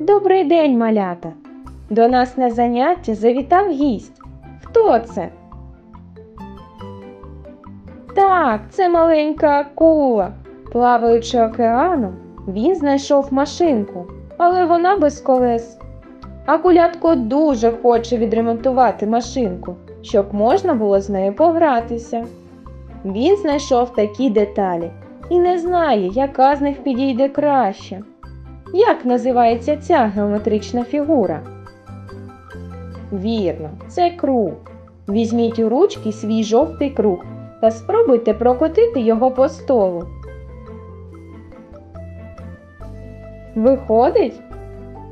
Добрий день, малята! До нас на заняття завітав гість. Хто це? Так, це маленька акула. Плаваючи океаном, він знайшов машинку, але вона без колес. Акулятко дуже хоче відремонтувати машинку, щоб можна було з нею погратися. Він знайшов такі деталі і не знає, яка з них підійде краще. Як називається ця геометрична фігура? Вірно, це круг. Візьміть у ручки свій жовтий круг та спробуйте прокотити його по столу. Виходить?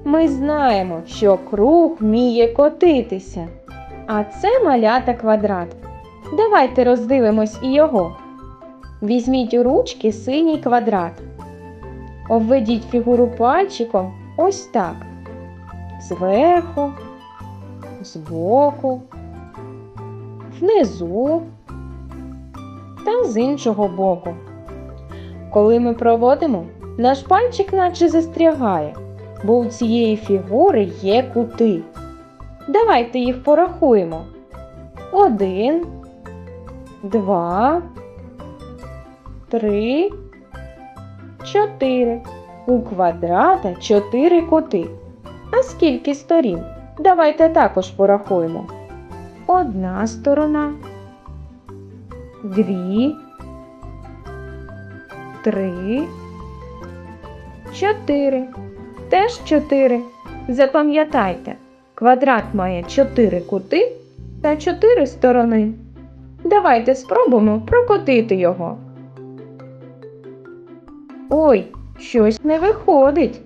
Ми знаємо, що круг вміє котитися. А це малята квадрат. Давайте роздивимось і його. Візьміть у ручки синій квадрат. Обведіть фігуру пальчиком ось так. Зверху, збоку, внизу та з іншого боку. Коли ми проводимо, наш пальчик наче застрягає, бо у цієї фігури є кути. Давайте їх порахуємо. Один, два, три, чотири. У квадрата чотири кути. А скільки сторін? Давайте також порахуємо. Одна сторона, дві, три, чотири. Теж чотири. Запам'ятайте, квадрат має чотири кути та чотири сторони. Давайте спробуємо прокотити його. Ой, щось не виходить.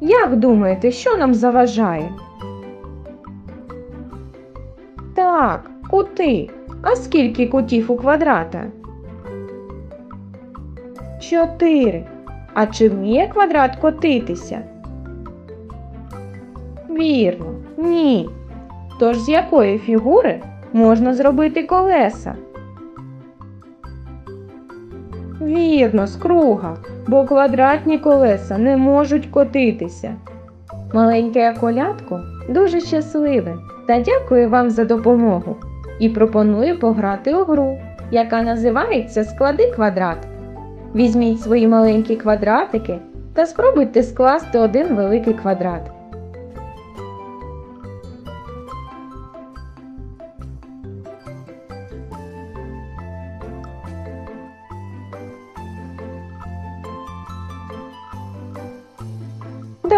Як думаєте, що нам заважає? Так, кути. А скільки кутів у квадрата? Чотири. А чи вміє квадрат котитися? Вірно, ні. Тож з якої фігури можна зробити колеса? Вірно, з круга, бо квадратні колеса не можуть котитися. Маленьке колядко дуже щасливе та дякую вам за допомогу і пропоную пограти у гру, яка називається Склади квадрат. Візьміть свої маленькі квадратики та спробуйте скласти один великий квадрат.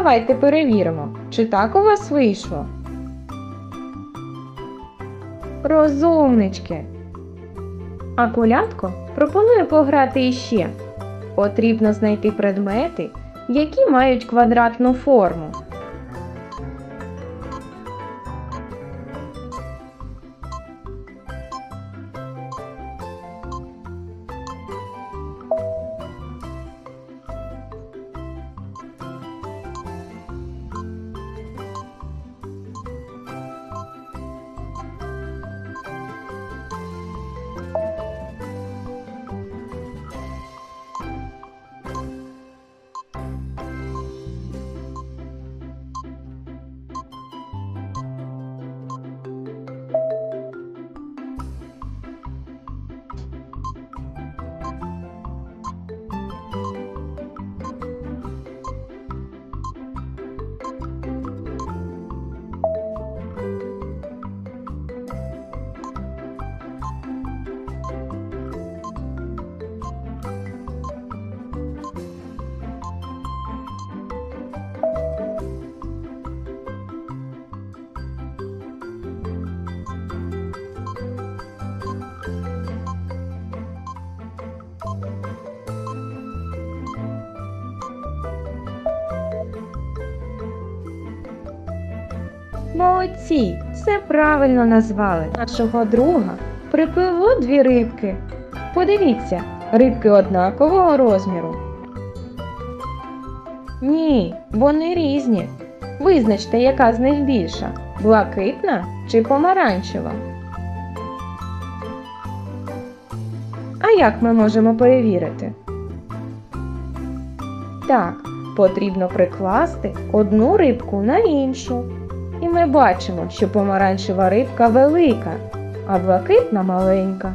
Давайте перевіримо, чи так у вас вийшло. Розумнички. А колядко пропонує пограти іще. Потрібно знайти предмети, які мають квадратну форму. Молодці, все правильно назвали. Нашого друга припливло дві рибки. Подивіться, рибки однакового розміру. Ні, вони різні. Визначте, яка з них більша блакитна чи помаранчева. А як ми можемо перевірити? Так, потрібно прикласти одну рибку на іншу. І ми бачимо, що помаранчева рибка велика, а блакитна маленька.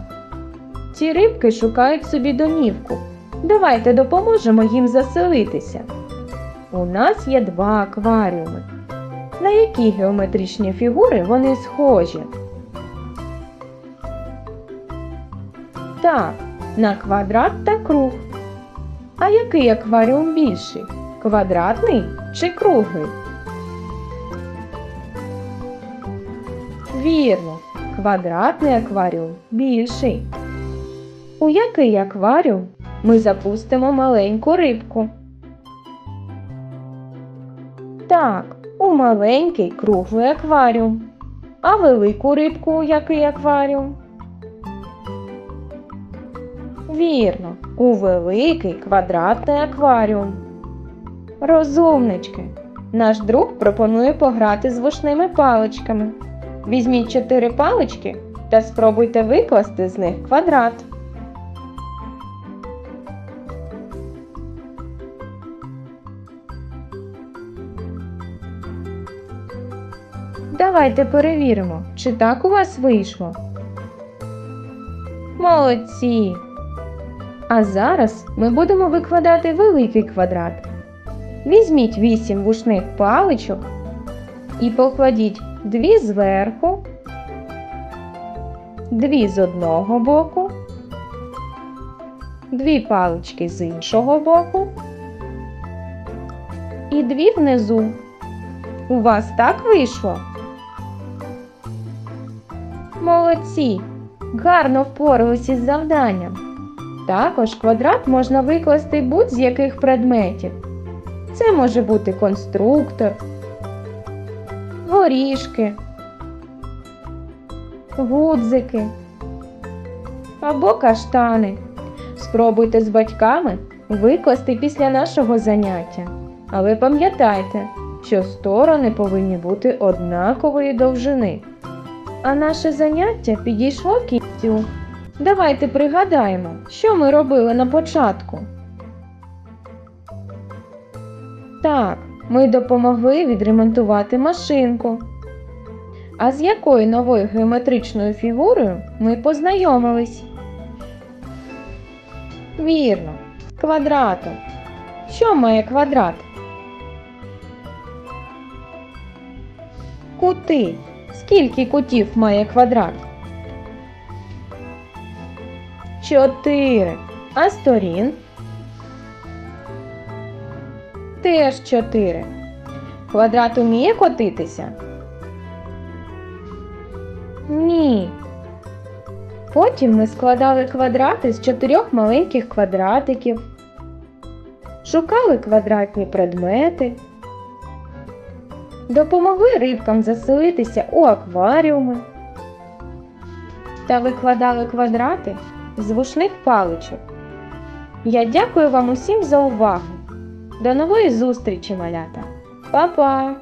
Ці рибки шукають собі домівку. Давайте допоможемо їм заселитися. У нас є два акваріуми. На які геометричні фігури вони схожі? Так, на квадрат та круг. А який акваріум більший? Квадратний чи круглий? Вірно, квадратний акваріум більший. У який акваріум ми запустимо маленьку рибку? Так, у маленький круглий акваріум. А велику рибку у який акваріум? Вірно, у великий квадратний акваріум. Розумнички. Наш друг пропонує пограти з вушними паличками. Візьміть чотири палички та спробуйте викласти з них квадрат. Давайте перевіримо, чи так у вас вийшло. Молодці! А зараз ми будемо викладати великий квадрат. Візьміть 8 вушних паличок і покладіть дві зверху, дві з одного боку, дві палички з іншого боку і дві внизу. У вас так вийшло? Молодці! Гарно впоралися із завданням. Також квадрат можна викласти будь-з яких предметів. Це може бути конструктор, горішки, гудзики або каштани. Спробуйте з батьками викласти після нашого заняття. Але пам'ятайте, що сторони повинні бути однакової довжини. А наше заняття підійшло кінцю. Давайте пригадаємо, що ми робили на початку. Так, ми допомогли відремонтувати машинку. А з якою новою геометричною фігурою ми познайомились? Вірно, квадратом. Що має квадрат? Кути. Скільки кутів має квадрат? Чотири. А сторін? Теж чотири. Квадрат уміє котитися? Ні. Потім ми складали квадрати з чотирьох маленьких квадратиків, шукали квадратні предмети, допомогли рибкам заселитися у акваріуми та викладали квадрати з вушних паличок. Я дякую вам усім за увагу. До нової зустрічі, малята. Па-па!